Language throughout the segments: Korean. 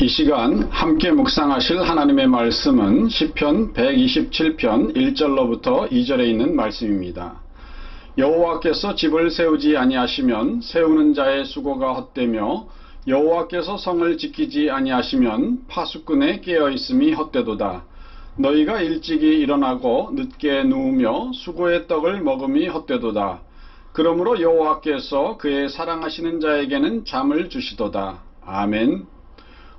이 시간 함께 묵상하실 하나님의 말씀은 시편 127편 1절로부터 2절에 있는 말씀입니다. 여호와께서 집을 세우지 아니하시면 세우는 자의 수고가 헛되며 여호와께서 성을 지키지 아니하시면 파수꾼의 깨어 있음이 헛되도다. 너희가 일찍이 일어나고 늦게 누우며 수고의 떡을 먹음이 헛되도다. 그러므로 여호와께서 그의 사랑하시는 자에게는 잠을 주시도다. 아멘.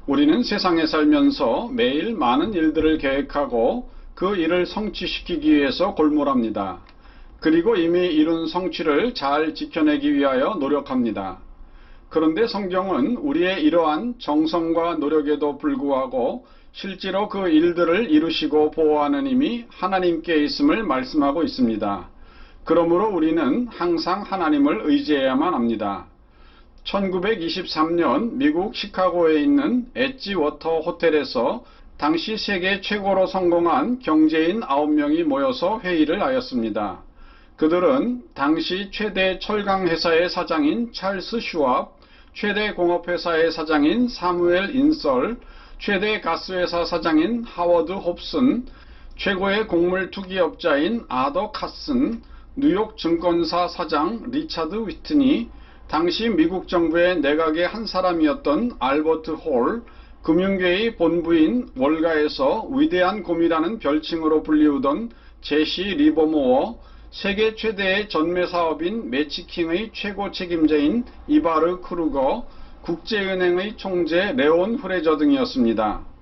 우리는 세상에 살면서 매일 많은 일들을 계획하고 그 일을 성취시키기 위해서 골몰합니다. 그리고 이미 이룬 성취를 잘 지켜내기 위하여 노력합니다. 그런데 성경은 우리의 이러한 정성과 노력에도 불구하고 실제로 그 일들을 이루시고 보호하는 힘이 하나님께 있음을 말씀하고 있습니다. 그러므로 우리는 항상 하나님을 의지해야만 합니다. 1923년 미국 시카고에 있는 엣지 워터 호텔에서 당시 세계 최고로 성공한 경제인 9명이 모여서 회의를 하였습니다. 그들은 당시 최대 철강회사의 사장인 찰스 슈왑, 최대 공업회사의 사장인 사무엘 인설, 최대 가스회사 사장인 하워드 홉슨, 최고의 곡물 투기업자인 아더 카슨, 뉴욕 증권사 사장 리차드 위트니, 당시 미국 정부의 내각의 한 사람이었던 알버트 홀, 금융계의 본부인 월가에서 위대한 곰이라는 별칭으로 불리우던 제시 리버모어, 세계 최대의 전매 사업인 매치킹의 최고 책임자인 이바르 크루거, 국제은행의 총재 레온 후레저 등이었습니다.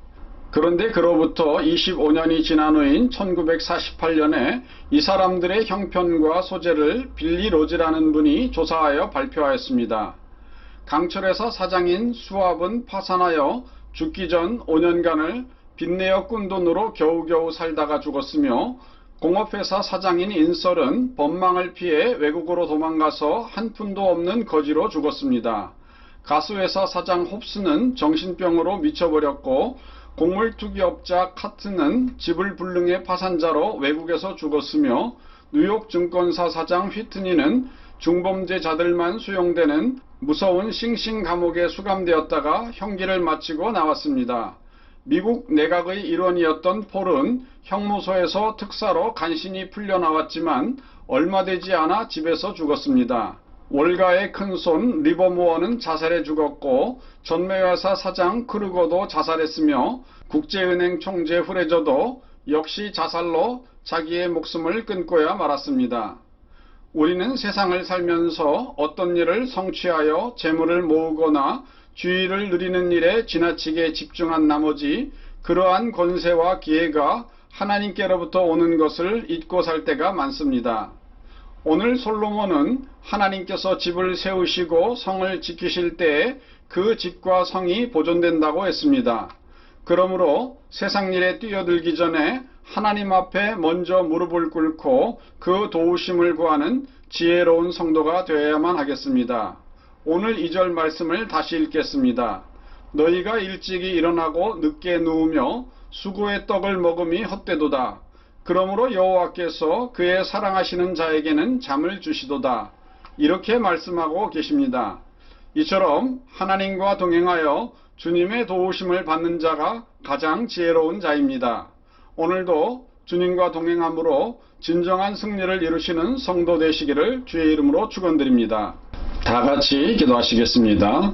그런데 그로부터 25년이 지난 후인 1948년에 이 사람들의 형편과 소재를 빌리 로즈라는 분이 조사하여 발표하였습니다. 강철회사 사장인 수압은 파산하여 죽기 전 5년간을 빚내어 꾼 돈으로 겨우겨우 살다가 죽었으며 공업회사 사장인 인설은 법망을 피해 외국으로 도망가서 한 푼도 없는 거지로 죽었습니다. 가스회사 사장 홉스는 정신병으로 미쳐버렸고 곡물투기업자 카트는 집을 불능해 파산자로 외국에서 죽었으며 뉴욕 증권사 사장 휘트니는 중범죄자들만 수용되는 무서운 싱싱 감옥에 수감되었다가 형기를 마치고 나왔습니다. 미국 내각의 일원이었던 폴은 형무소에서 특사로 간신히 풀려나왔지만 얼마 되지 않아 집에서 죽었습니다. 월가의 큰손 리버모어는 자살해 죽었고 전매회사 사장 크루거도 자살했으며 국제은행 총재 후레저도 역시 자살로 자기의 목숨을 끊고야 말았습니다. 우리는 세상을 살면서 어떤 일을 성취하여 재물을 모으거나 주의를 누리는 일에 지나치게 집중한 나머지 그러한 권세와 기회가 하나님께로부터 오는 것을 잊고 살 때가 많습니다. 오늘 솔로몬은 하나님께서 집을 세우시고 성을 지키실 때에 그 집과 성이 보존된다고 했습니다. 그러므로 세상 일에 뛰어들기 전에 하나님 앞에 먼저 무릎을 꿇고 그 도우심을 구하는 지혜로운 성도가 되어야만 하겠습니다. 오늘 이절 말씀을 다시 읽겠습니다. 너희가 일찍이 일어나고 늦게 누우며 수고의 떡을 먹음이 헛되도다. 그러므로 여호와께서 그의 사랑하시는 자에게는 잠을 주시도다. 이렇게 말씀하고 계십니다. 이처럼 하나님과 동행하여 주님의 도우심을 받는 자가 가장 지혜로운 자입니다. 오늘도 주님과 동행함으로 진정한 승리를 이루시는 성도 되시기를 주의 이름으로 축원드립니다. 다 같이 기도하시겠습니다.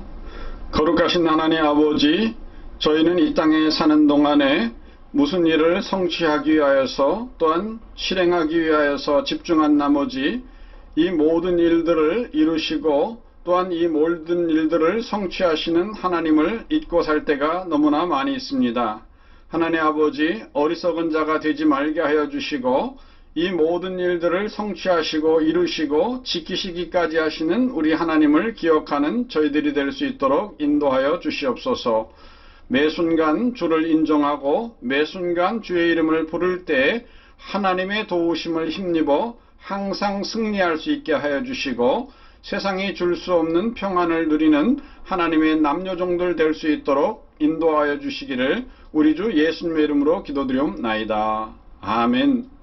거룩하신 하나님 아버지, 저희는 이 땅에 사는 동안에 무슨 일을 성취하기 위하여서 또한 실행하기 위하여서 집중한 나머지 이 모든 일들을 이루시고 또한 이 모든 일들을 성취하시는 하나님을 잊고 살 때가 너무나 많이 있습니다. 하나님 아버지 어리석은 자가 되지 말게 하여 주시고 이 모든 일들을 성취하시고 이루시고 지키시기까지 하시는 우리 하나님을 기억하는 저희들이 될 수 있도록 인도하여 주시옵소서. 매 순간 주를 인정하고 매 순간 주의 이름을 부를 때 하나님의 도우심을 힘입어 항상 승리할 수 있게 하여 주시고 세상이 줄 수 없는 평안을 누리는 하나님의 남녀종들 될 수 있도록 인도하여 주시기를 우리 주 예수님의 이름으로 기도드리옵나이다. 아멘.